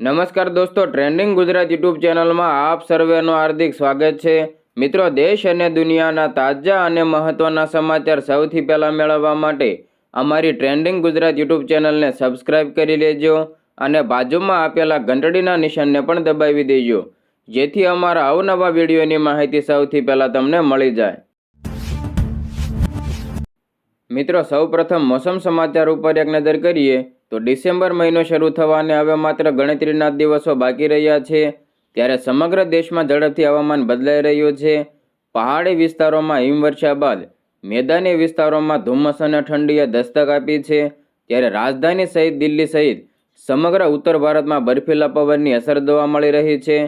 નમસ્કાર દોસ્તો trending Gujarat YouTube ચેનલમાં આપ સર્વેનું હાર્દિક સ્વાગત છે. મિત્રો, દેશ અને દુનિયાના તાજા અને મહત્ત્વના સમાચાર સૌથી પહેલાં મેળવવા માટે અમારી ટ્રેન્ડિંગ ગુજરાત યુટ્યુબ ચેનલને સબસ્ક્રાઇબ કરી લેજો અને બાજુમાં આપેલા ઘંટડીના નિશાનને પણ દબાવી દેજો, જેથી અમારા અવનવા વિડીયોની માહિતી સૌથી પહેલાં તમને મળી જાય. મિત્રો, સૌપ્રથમ મોસમ સમાચાર ઉપર એક નજર કરીએ. તો ડિસેમ્બર મહિનો શરૂ થવાને હવે માત્ર ગણતરીના દિવસો બાકી રહ્યા છે, ત્યારે સમગ્ર દેશમાં ઝડપથી હવામાન બદલાઈ રહ્યું છે. પહાડી વિસ્તારોમાં હિમવર્ષા બાદ મેદાની વિસ્તારોમાં ધુમ્મસ અને ઠંડીએ દસ્તક આપી છે, ત્યારે રાજધાની સહિત દિલ્હી સહિત સમગ્ર ઉત્તર ભારતમાં બર્ફીલા પવનની અસર જોવા મળી રહી છે.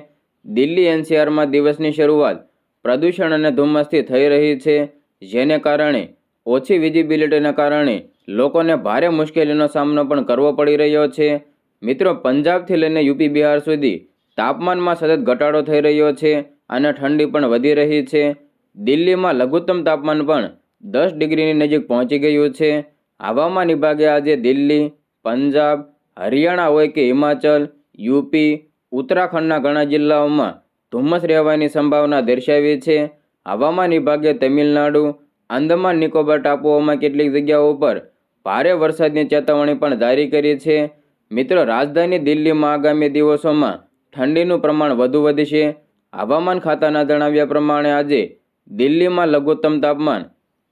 દિલ્હી એનસીઆરમાં દિવસની શરૂઆત પ્રદૂષણ અને ધુમ્મસથી થઈ રહી છે, જેને કારણે ઓછી વિઝિબિલિટીના કારણે લોકોને ભારે મુશ્કેલીનો સામનો પણ કરવો પડી રહ્યો છે. મિત્રો, પંજાબથી લઈને યુપી, બિહાર સુધી તાપમાનમાં સતત ઘટાડો થઈ રહ્યો છે અને ઠંડી પણ વધી રહી છે. દિલ્હીમાં લઘુત્તમ તાપમાન પણ દસ ડિગ્રીની નજીક પહોંચી ગયું છે. હવામાન વિભાગે આજે દિલ્હી, પંજાબ, હરિયાણા હોય કે હિમાચલ, યુપી, ઉત્તરાખંડના ઘણા જિલ્લાઓમાં ધુમ્મસ રહેવાની સંભાવના દર્શાવી છે. હવામાન વિભાગે તમિલનાડુ, આંદમાન નિકોબાર ટાપુઓમાં કેટલીક જગ્યાઓ પર ભારે વરસાદની ચેતવણી પણ જારી કરી છે. મિત્રો, રાજધાની દિલ્હીમાં આગામી દિવસોમાં ઠંડીનું પ્રમાણ વધુ વધશે. હવામાન ખાતાના જણાવ્યા પ્રમાણે આજે દિલ્હીમાં લઘુત્તમ તાપમાન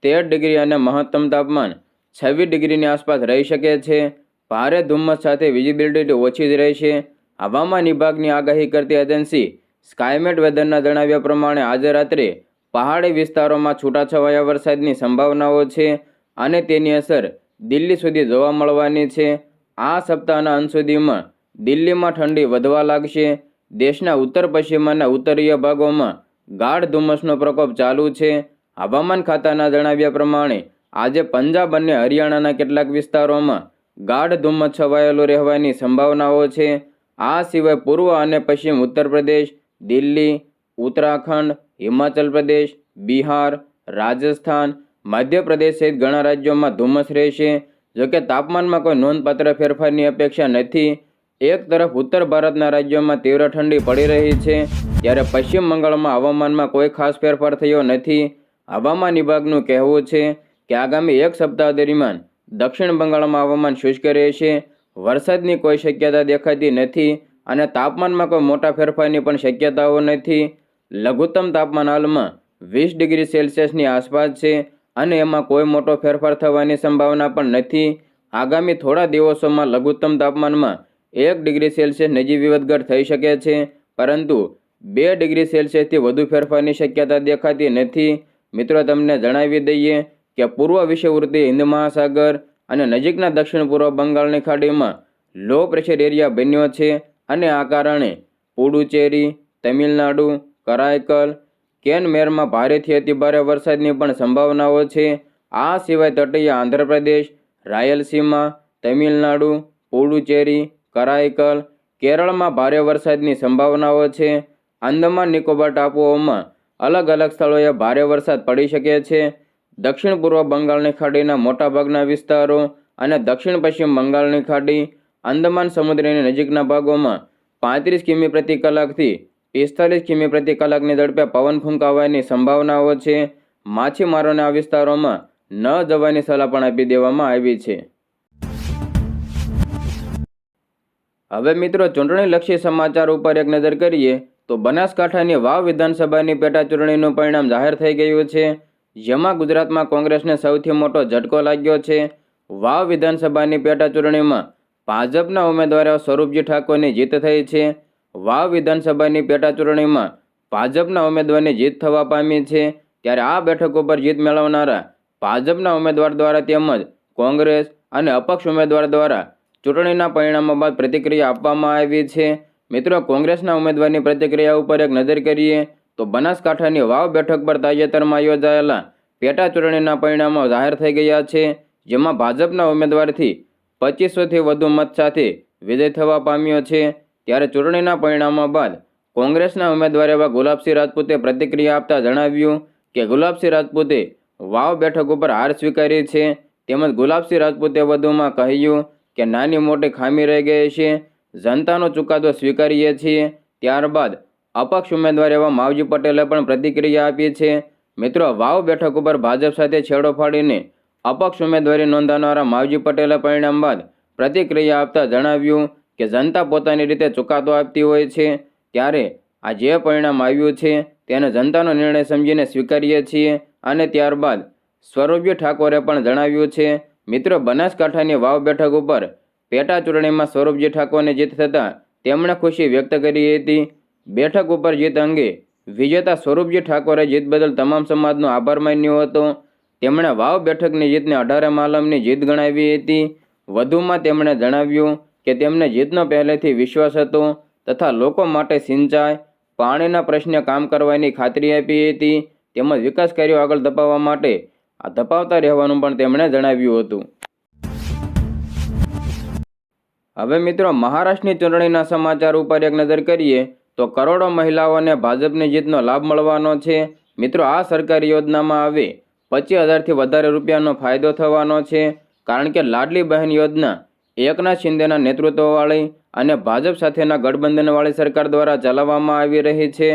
તેર ડિગ્રી અને મહત્તમ તાપમાન છવ્વીસ ડિગ્રીની આસપાસ રહી શકે છે. ભારે ધુમ્મસ સાથે વિઝિબિલિટી ઓછી જ રહેશે. હવામાન વિભાગની આગાહી કરતી એજન્સી સ્કાયમેટ વેધરના જણાવ્યા પ્રમાણે આજે રાત્રે પહાડી વિસ્તારોમાં છૂટાછવાયા વરસાદની સંભાવનાઓ છે અને તેની અસર દિલ્હી સુધી જોવા મળવાની છે. આ સપ્તાહના અંત સુધીમાં દિલ્હીમાં ઠંડી વધવા લાગશે. દેશના ઉત્તર પશ્ચિમ અને ઉત્તરીય ભાગોમાં ગાઢ ધુમ્મસનો પ્રકોપ ચાલુ છે. હવામાન ખાતાના જણાવ્યા પ્રમાણે, આજે પંજાબ અને હરિયાણાના કેટલાક વિસ્તારોમાં ગાઢ ધુમ્મસ છવાયેલો રહેવાની સંભાવનાઓ છે. આ સિવાય પૂર્વ અને પશ્ચિમ ઉત્તર પ્રદેશ, દિલ્હી, ઉત્તરાખંડ, હિમાચલ પ્રદેશ, બિહાર, રાજસ્થાન મધ્યપ્રદેશ સહિત ઘણા રાજ્યોમાં ધુમ્મસ રહેશે. જોકે તાપમાનમાં કોઈ નોંધપાત્ર ફેરફારની અપેક્ષા નથી. એક તરફ ઉત્તર ભારતના રાજ્યોમાં તીવ્ર ઠંડી પડી રહી છે જ્યારે પશ્ચિમ બંગાળમાં હવામાનમાં કોઈ ખાસ ફેરફાર થયો નથી. હવામાન વિભાગનું કહેવું છે કે આગામી એક સપ્તાહ દરમિયાન દક્ષિણ બંગાળમાં હવામાન શુષ્ક રહેશે. વરસાદની કોઈ શક્યતા દેખાતી નથી અને તાપમાનમાં કોઈ મોટા ફેરફારની પણ શક્યતાઓ નથી. લઘુત્તમ તાપમાન હાલમાં વીસ ડિગ્રી સેલ્સિયસની આસપાસ છે. અને એમાં કોઈ મોટો ફેરફાર થવાની સંભાવના પણ નથી. આગામી થોડા દિવસોમાં લઘુત્તમ તાપમાનમાં એક ડિગ્રી સેલ્સિયસ નજીવી વધઘટ થઈ શકે છે, પરંતુ બે ડિગ્રી સેલ્સિયસથી વધુ ફેરફારની શક્યતા દેખાતી નથી. મિત્રો, તમને જણાવી દઈએ કે પૂર્વ વિષુવવૃત્તિ હિન્દ મહાસાગર અને નજીકના દક્ષિણ પૂર્વ બંગાળની ખાડીમાં લો પ્રેશર એરિયા બન્યો છે અને આ કારણે પુડુચેરી, તમિલનાડુ કરાઈકલ કેનમેરમાં ભારેથી અતિભારે વરસાદની પણ સંભાવનાઓ છે. આ સિવાય તટીય આંધ્રપ્રદેશ, રાયલસીમા, તમિલનાડુ, પુડુચેરી, કરાઈકલ, કેરળમાં ભારે વરસાદની સંભાવનાઓ છે. આંદામાન, નિકોબાર ટાપુઓમાં અલગ અલગ સ્થળોએ ભારે વરસાદ પડી શકે છે. દક્ષિણ પૂર્વ બંગાળની ખાડીના મોટાભાગના વિસ્તારો અને દક્ષિણ પશ્ચિમ બંગાળની ખાડી આંદામાન સમુદ્રની નજીકના ભાગોમાં પાંત્રીસ કિમી પ્રતિ કલાકથી પિસ્તાલીસ કિમી પ્રતિ કલાકની ઝડપે પવન ફૂંકાવાની સંભાવનાઓ છે. માછીમારોને આ વિસ્તારોમાં ન જવાની સલાહ પણ આપી દેવામાં આવી છે. હવે મિત્રો, ચૂંટણીલક્ષી સમાચાર ઉપર એક નજર કરીએ, તો બનાસકાંઠાની વાવ વિધાનસભાની પેટા ચૂંટણીનું પરિણામ જાહેર થઈ ગયું છે. જેમાં ગુજરાતમાં કોંગ્રેસને સૌથી મોટો ઝટકો લાગ્યો છે. વાવ વિધાનસભાની પેટા ચૂંટણીમાં ભાજપના ઉમેદવારો સ્વરૂપજી ઠાકોરની જીત થઈ છે. વાવ વિધાનસભાની પેટાચૂંટણીમાં ભાજપના ઉમેદવારની જીત થવા પામી છે, ત્યારે આ બેઠક ઉપર જીત મેળવનારા ભાજપના ઉમેદવાર દ્વારા તેમજ કોંગ્રેસ અને અપક્ષ ઉમેદવાર દ્વારા ચૂંટણીના પરિણામો બાદ પ્રતિક્રિયા આપવામાં આવી છે. મિત્રો, કોંગ્રેસના ઉમેદવારની પ્રતિક્રિયા ઉપર એક નજર કરીએ, તો બનાસકાંઠાની વાવ બેઠક પર તાજેતરમાં યોજાયેલા પેટા ચૂંટણીના પરિણામો જાહેર થઈ ગયા છે, જેમાં ભાજપના ઉમેદવારથી પચીસોથી વધુ મત સાથે વિજય થવા પામ્યો છે. ત્યારે ચૂંટણીના પરિણામો બાદ કોંગ્રેસના ઉમેદવાર એવા ગુલાબસિંહ રાજપૂતે પ્રતિક્રિયા આપતા જણાવ્યું કે ગુલાબસિંહ રાજપૂતે વાવ બેઠક ઉપર હાર સ્વીકારી છે. તેમજ ગુલાબસિંહ રાજપૂતે વધુમાં કહ્યું કે નાની મોટી ખામી રહી ગઈ છે. જનતાનો ચુકાદો સ્વીકારીએ છીએ. ત્યારબાદ અપક્ષ ઉમેદવાર એવા માવજી પટેલે પણ પ્રતિક્રિયા આપી છે. મિત્રો, વાવ બેઠક ઉપર ભાજપ સાથે છેડો ફાડીને અપક્ષ ઉમેદવારી નોંધાવનારા માવજી પટેલે પરિણામ બાદ પ્રતિક્રિયા આપતા જણાવ્યું કે જનતા પોતાની રીતે ચુકાદો આપતી હોય છે, ત્યારે આ જે પરિણામ આવ્યું છે, તેને જનતાનો નિર્ણય સમજીને સ્વીકારીએ છીએ અને ત્યારબાદ સ્વરૂપજી ઠાકોરે પણ જણાવ્યું છે, મિત્રો, બનાસકાંઠાની વાવ બેઠક ઉપર પેટા ચૂંટણીમાં સ્વરૂપજી ઠાકોરની જીત થતાં તેમણે ખુશી વ્યક્ત કરી હતી. બેઠક ઉપર જીત અંગે વિજેતા સ્વરૂપજી ઠાકોરે જીત બદલ તમામ સમાજનો આભાર માન્યો હતો. તેમણે વાવ બેઠકની જીતને અઢારે માલમની જીત ગણાવી હતી. વધુમાં તેમણે જણાવ્યું કે તેમને જીતનો પહેલેથી વિશ્વાસ હતો તથા લોકો માટે સિંચાઈ, પાણીના પ્રશ્ને કામ કરવાની ખાતરી આપી હતી, તેમજ વિકાસ કાર્યો આગળ ધપાવવા માટે આ ધપાવતા રહેવાનું પણ તેમણે જણાવ્યું હતું. હવે મિત્રો, મહારાષ્ટ્રની ચૂંટણીના સમાચાર ઉપર એક નજર કરીએ, તો કરોડો મહિલાઓને ભાજપની જીતનો લાભ મળવાનો છે. મિત્રો, આ સરકારી યોજનામાં હવે પચીસ હજારથી વધારે રૂપિયાનો ફાયદો થવાનો છે. કારણ કે લાડલી બહેન યોજના એકનાથ શિંદેના નેતૃત્વવાળી અને ભાજપ સાથેના ગઠબંધનવાળી સરકાર દ્વારા ચલાવવામાં આવી રહી છે.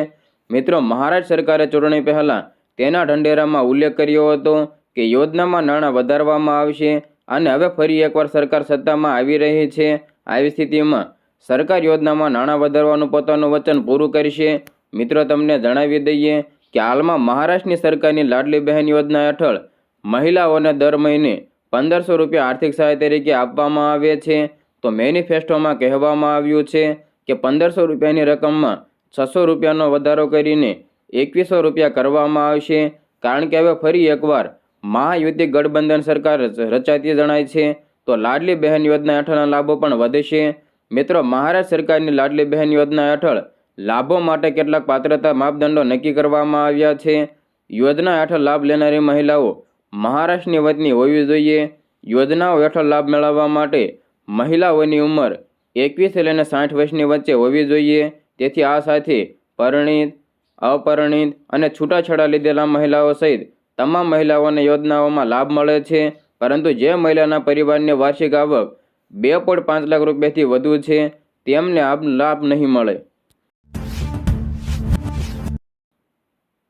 મિત્રો, મહારાષ્ટ્ર સરકારે ચૂંટણી પહેલાં તેના ઢંઢેરામાં ઉલ્લેખ કર્યો હતો કે યોજનામાં નાણાં વધારવામાં આવશે અને હવે ફરી એકવાર સરકાર સત્તામાં આવી રહી છે. આવી સ્થિતિમાં સરકાર યોજનામાં નાણાં વધારવાનું પોતાનું વચન પૂરું કરશે. મિત્રો, તમને જણાવી દઈએ કે હાલમાં મહારાષ્ટ્રની સરકારની લાડલી બહેન યોજના હેઠળ મહિલાઓને દર મહિને પંદરસો રૂપિયા આર્થિક સહાય તરીકે આપવામાં આવે છે. તો મેનિફેસ્ટોમાં કહેવામાં આવ્યું છે કે પંદરસો રૂપિયાની રકમમાં છસો રૂપિયાનો વધારો કરીને એકવીસો રૂપિયા કરવામાં આવશે. કારણ કે હવે ફરી એકવાર મહાયુતિ ગઠબંધન સરકાર રચાતી જણાય છે. તો લાડલી બહેન યોજના હેઠળના લાભો પણ વધશે. મિત્રો, મહારાષ્ટ્ર સરકારની લાડલી બહેન યોજના હેઠળ લાભો માટે કેટલાક પાત્રતા માપદંડો નક્કી કરવામાં આવ્યા છે. યોજના હેઠળ લાભ લેનારી મહિલાઓ મહારાષ્ટ્રની વતની હોવી જોઈએ. યોજનાઓ હેઠળ લાભ મેળવવા માટે મહિલાઓની ઉંમર એકવીસ લઈને સાઠ વર્ષની વચ્ચે હોવી જોઈએ. તેથી આ સાથે પરિણીત, અપરિણિત અને છૂટાછેડા લીધેલા મહિલાઓ સહિત તમામ મહિલાઓને યોજનાઓમાં લાભ મળે છે. પરંતુ જે મહિલાના પરિવારની વાર્ષિક આવક બે પોઈન્ટ પાંચ લાખ રૂપિયાથી વધુ છે, તેમને આ લાભ નહીં મળે.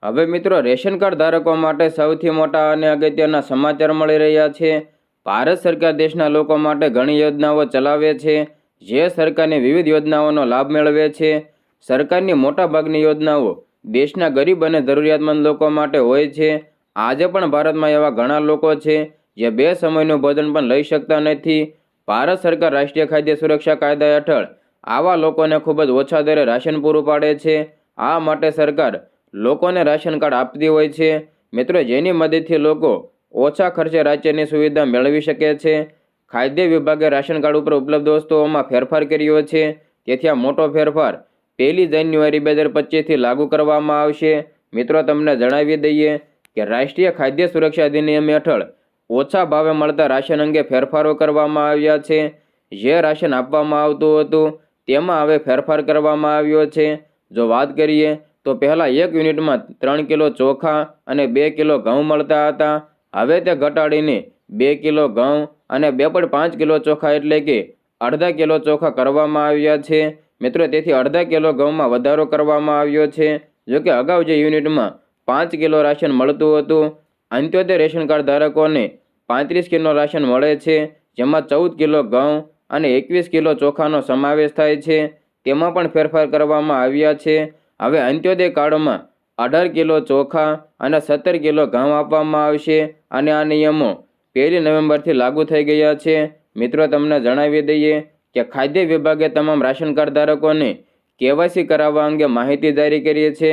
હવે મિત્રો, રેશન કાર્ડ ધારકો માટે સૌથી મોટા અને અગત્યના સમાચાર મળી રહ્યા છે. ભારત સરકાર દેશના લોકો માટે ઘણી યોજનાઓ ચલાવે છે, જે સરકારની વિવિધ યોજનાઓનો લાભ મેળવે છે. સરકારની મોટાભાગની યોજનાઓ દેશના ગરીબ અને જરૂરિયાતમંદ લોકો માટે હોય છે. આજે પણ ભારતમાં એવા ઘણા લોકો છે, જે બે સમયનું ભોજન પણ લઈ શકતા નથી. ભારત સરકાર રાષ્ટ્રીય ખાદ્ય સુરક્ષા કાયદા હેઠળ આવા લોકોને ખૂબ જ ઓછા દરે રાશન પૂરું પાડે છે. આ માટે સરકાર લોકોને રાશન કાર્ડ આપતી હોય છે. મિત્રો, જેની મદદથી લોકો ઓછા ખર્ચે રાજ્યની સુવિધા મેળવી શકે છે. ખાદ્ય વિભાગે રાશન કાર્ડ ઉપર ઉપલબ્ધ વસ્તુઓમાં ફેરફાર કર્યો છે. તેથી આ મોટો ફેરફાર પહેલી જાન્યુઆરી બે હજાર પચીસથી લાગુ કરવામાં આવશે. મિત્રો, તમને જણાવી દઈએ કે રાષ્ટ્રીય ખાદ્ય સુરક્ષા અધિનિયમ હેઠળ ઓછા ભાવે મળતા રાશન અંગે ફેરફારો કરવામાં આવ્યા છે. જે રાશન આપવામાં આવતું હતું, તેમાં હવે ફેરફાર કરવામાં આવ્યો છે. જો વાત કરીએ તો પહેલાં એક યુનિટમાં ત્રણ કિલો ચોખા અને બે કિલો ઘઉં મળતા હતા. હવે તે ઘટાડીને બે કિલો ઘઉં અને બે પોઈન્ટ પાંચ કિલો ચોખા એટલે કે અડધા કિલો ચોખા કરવામાં આવ્યા છે. મિત્રો, તેથી અડધા કિલો ઘઉંમાં વધારો કરવામાં આવ્યો છે. જોકે અગાઉ જે યુનિટમાં પાંચ કિલો રાશન મળતું હતું, અંત્યોદય રેશન કાર્ડ ધારકોને પાંત્રીસ કિલો રાશન મળે છે, જેમાં ચૌદ કિલો ઘઉં અને એકવીસ કિલો ચોખાનો સમાવેશ થાય છે. તેમાં પણ ફેરફાર કરવામાં આવ્યા છે. હવે અંત્યોદય કાર્ડમાં અઢાર કિલો ચોખા અને સત્તર કિલો ઘઉં આપવામાં આવશે અને આ નિયમો પહેલી નવેમ્બરથી લાગુ થઈ ગયા છે. મિત્રો, તમને જણાવી દઈએ કે ખાદ્ય વિભાગે તમામ રાશન કાર્ડ ધારકોને કેવાયસી કરાવવા અંગે માહિતી જારી કરી છે.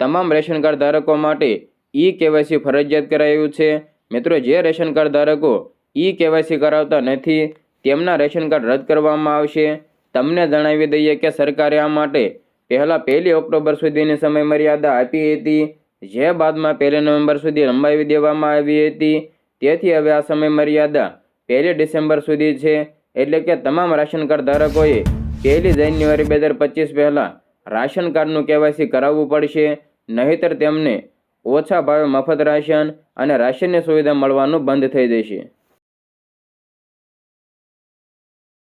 તમામ રેશન કાર્ડ ધારકો માટે ઈ કેવાયસી ફરજિયાત કરાયું છે. મિત્રો, જે રેશન કાર્ડ ધારકો ઈ કેવાયસી કરાવતા નથી, તેમના રેશન કાર્ડ રદ કરવામાં આવશે. તમને જણાવી દઈએ કે સરકારે આ માટે પહેલાં પહેલી ઓક્ટોબર સુધીની સમય મર્યાદા આપી હતી, જે બાદમાં પહેલી નવેમ્બર સુધી લંબાવી દેવામાં આવી હતી. તેથી હવે આ સમય મર્યાદા પહેલી ડિસેમ્બર સુધી છે, એટલે કે તમામ રાશન કાર્ડ ધારકોએ પહેલી જાન્યુઆરી બે હજાર પચીસ પહેલાં રાશન કાર્ડનું કેવાયસી કરાવવું પડશે, નહીંતર તેમને ઓછા ભાવે મફત રાશન અને રાશનની સુવિધા મળવાનું બંધ થઈ જશે.